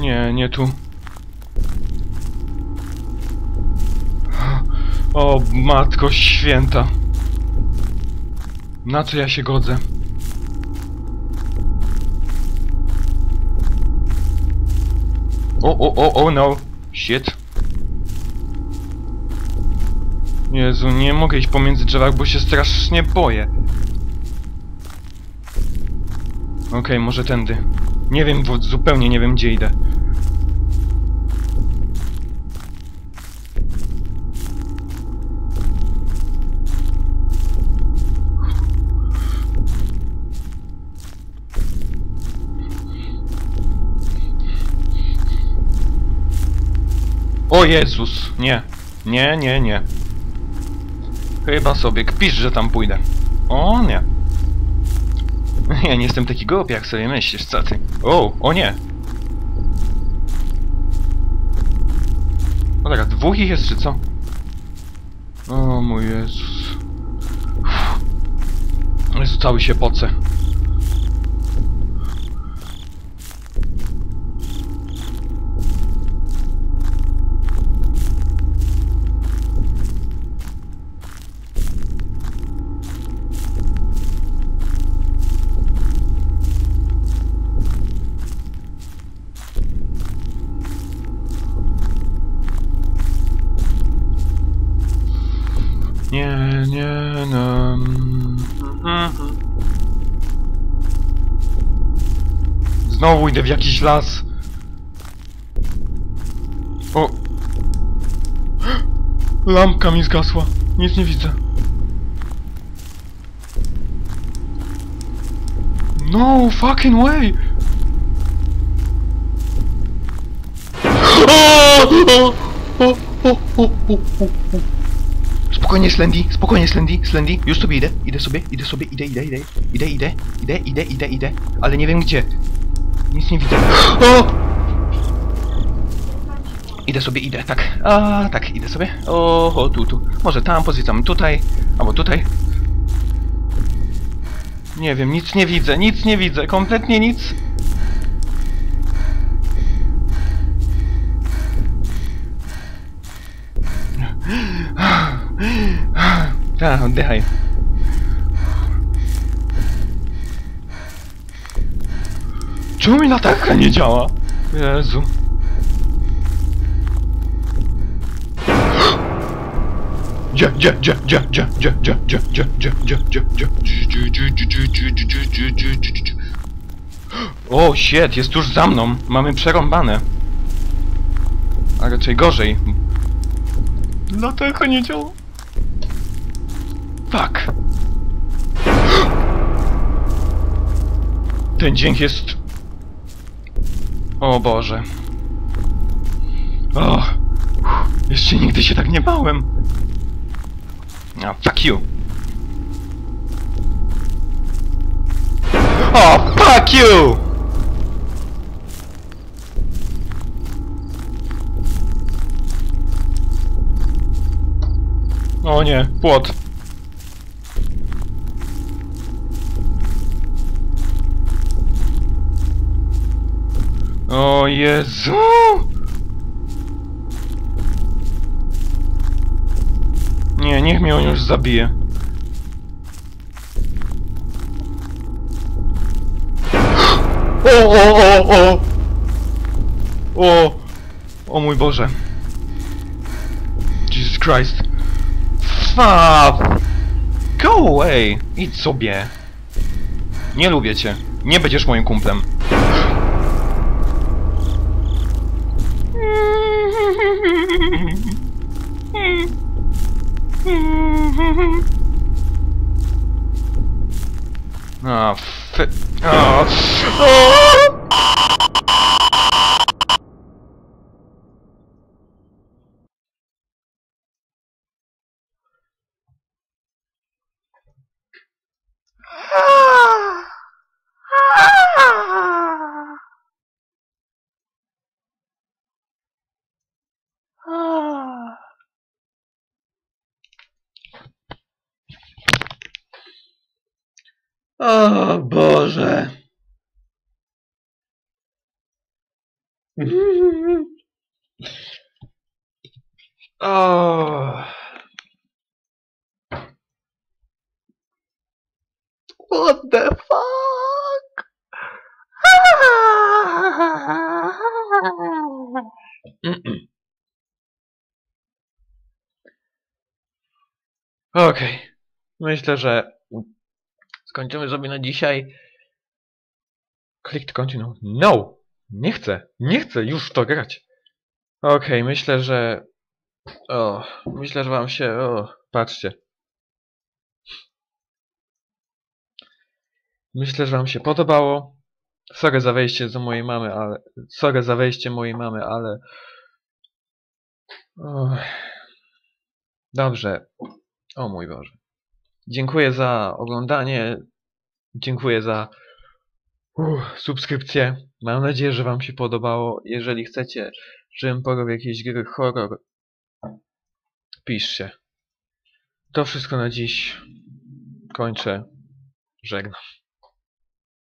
Nie, nie tu. O, matko święta. Na co ja się godzę? O, o, o, o, no. Shit. Jezu, nie mogę iść pomiędzy drzewach, bo się strasznie boję. Okej, może tędy. Nie wiem, wo- zupełnie nie wiem, gdzie idę. O Jezus, nie. Nie, nie, nie. Chyba sobie kpisz, że tam pójdę. O nie. Ja nie jestem taki głupi, jak sobie myślisz, co ty? O, o nie. O taka, dwóch ich jest, czy co? O mój Jezus. Jezu, cały się poce. Nie, nie, no. Mhm. Znowu idę w jakiś las. O. Lampka mi zgasła. Nic nie widzę. No fucking way! O, o, o, o, o, o, o. Spokojnie, Slendy, spokojnie, Slendy, Slendy, już sobie idę, idę sobie, idę sobie, idę, idę, idę, idę, idę, idę, idę, idę, idę, ale nie wiem gdzie. Nic nie widzę. O! Idę sobie, idę, tak, a, tak, idę sobie. O, o, tu, tu. Może tam, pozycjam tutaj, albo tutaj. Nie wiem, nic nie widzę, nic nie widzę, kompletnie nic. Tak, oddychaj. Czemu mi latarka nie działa? Jezu. O, shit, jest tuż za mną. Mamy przerąbane. A raczej gorzej. Latarka nie działa. Fuck. Ten dźwięk jest... O Boże. O. Jeszcze nigdy się tak nie bałem. A, fuck you. O, fuck you! O nie, płot. O Jezu! Nie, niech mnie on już zabije. O, o, o, o! O! O mój Boże. Jesus Christ. Fuck! Go away! Idź sobie. Nie lubię cię. Nie będziesz moim kumplem. oh, fit. Oh. O Boże. O. What the fuck? Okej. Myślę, że skończymy sobie na dzisiaj. Click to continue. No! Nie chcę! Nie chcę już to grać! Okej, myślę, że... O, myślę, że wam się... O, patrzcie. Myślę, że wam się podobało. Sorry za wejście do mojej mamy, ale... Sorry za wejście mojej mamy, ale... Dobrze. O mój Boże. Dziękuję za oglądanie. Dziękuję za uff, subskrypcję. Mam nadzieję, że Wam się podobało. Jeżeli chcecie, żebym w jakieś gry horror, piszcie. To wszystko na dziś. Kończę. Żegnam.